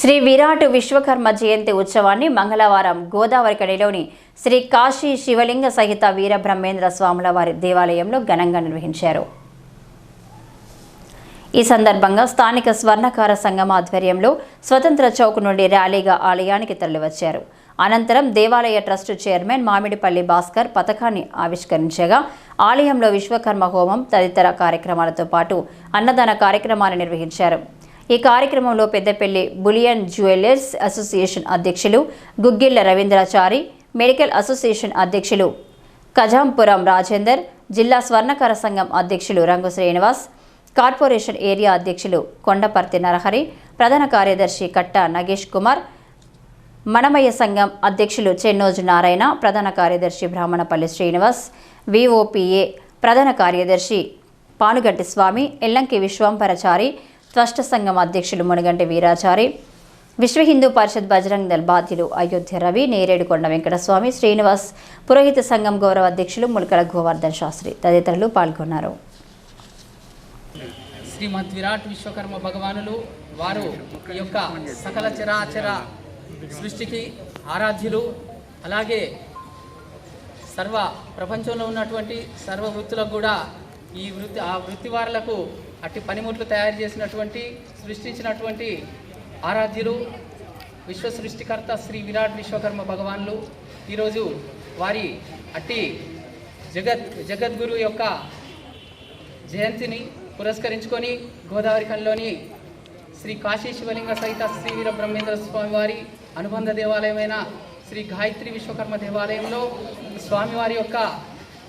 శ్రీ విరాట్ విశ్వకర్మ జయంతి ఉత్సవాన్ని మంగళవారం గోదావరి కడిలోని శ్రీ కాశీ శివలింగ సహిత వీరబ్రహ్మేంద్ర స్వాముల వారి దేవాలయంలో ఘనంగా నిర్వహించారు. ఈ సందర్భంగా స్థానిక స్వర్ణకార సంఘం ఆధ్వర్యంలో స్వతంత్ర చౌక్ నుండి ర్యాలీగా ఆలయానికి తరలివచ్చారు. అనంతరం దేవాలయ ట్రస్టు చైర్మన్ మామిడిపల్లి భాస్కర్ పథకాన్ని ఆవిష్కరించగా ఆలయంలో విశ్వకర్మ హోమం తదితర కార్యక్రమాలతో పాటు అన్నదాన కార్యక్రమాన్ని నిర్వహించారు. ఈ కార్యక్రమంలో పెద్దపల్లి బులియన్ జ్యువెలర్స్ అసోసియేషన్ అధ్యక్షులు గుగ్గిళ్ళ రవీంద్రాచారి మెడికల్ అసోసియేషన్ అధ్యక్షులు కజాంపురం రాజేందర్ జిల్లా స్వర్ణకార సంఘం అధ్యక్షులు రంగు శ్రీనివాస్ కార్పొరేషన్ ఏరియా అధ్యక్షులు కొండపర్తి నరహరి ప్రధాన కార్యదర్శి కట్ట నగేష్ కుమార్ మనమయ్య సంఘం అధ్యక్షులు చెన్నోజు నారాయణ ప్రధాన కార్యదర్శి బ్రాహ్మణపల్లి శ్రీనివాస్ విఓపిఏ ప్రధాన కార్యదర్శి పానుగంటి స్వామి ఎల్లంకి విశ్వంపరచారి ట్రస్ట్ సంఘం అధ్యక్షులు మునిగంటి వీరాచారి విశ్వ హిందూ పరిషత్ బజరంగ్ దళ్ బాధ్యులు అయోధ్య రవి నేరేడుకొండ వెంకటస్వామి శ్రీనివాస్ పురోహిత సంఘం గౌరవ అధ్యక్షులు ములకల గోవర్ధన్ శాస్త్రి తదితరులు పాల్గొన్నారు. శ్రీమద్ విరాట్ విశ్వకర్మ భగవానులు వారు ఈ యొక్క సకల చరాచర సృష్టికి ఆరాధ్యులు. అలాగే సర్వ ప్రపంచంలో ఉన్నటువంటి సర్వ వృత్తులకు కూడా ఈ వృత్తి ఆ వృత్తి వారులకు అట్టి పనిముట్లు తయారు చేసినటువంటి సృష్టించినటువంటి ఆరాధ్యులు విశ్వ సృష్టికర్త శ్రీ విరాట్ విశ్వకర్మ భగవాన్లు. ఈరోజు వారి అట్టి జగత్ జగద్గురు యొక్క జయంతిని పురస్కరించుకొని గోదావరిఖండ్లోని శ్రీ కాశీ శివలింగ సహిత శ్రీ వీర బ్రహ్మేంద్ర స్వామి వారి అనుబంధ దేవాలయమైన శ్రీ గాయత్రి విశ్వకర్మ దేవాలయంలో స్వామివారి యొక్క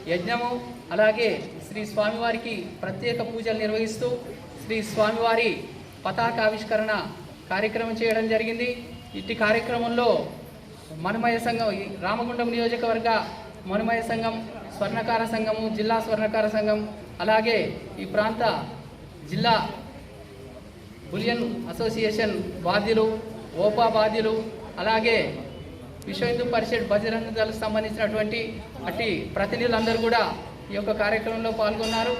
యజ్ఞము అలాగే శ్రీ స్వామివారికి ప్రత్యేక పూజలు నిర్వహిస్తూ శ్రీ స్వామివారి పతాక ఆవిష్కరణ కార్యక్రమం చేయడం జరిగింది. ఇట్టి కార్యక్రమంలో మనమయ సంఘం రామగుండం నియోజకవర్గ మనమయ సంఘం స్వర్ణకార సంఘము జిల్లా స్వర్ణకార సంఘం అలాగే ఈ ప్రాంత జిల్లా బులియన్ అసోసియేషన్ బాధ్యులు ఓపా బాధ్యులు అలాగే విశ్వ హిందూ పరిషత్ బజరంగ దళకు సంబంధించినటువంటి అట్టి ప్రతినిధులందరూ కూడా ఈ యొక్క కార్యక్రమంలో పాల్గొన్నారు.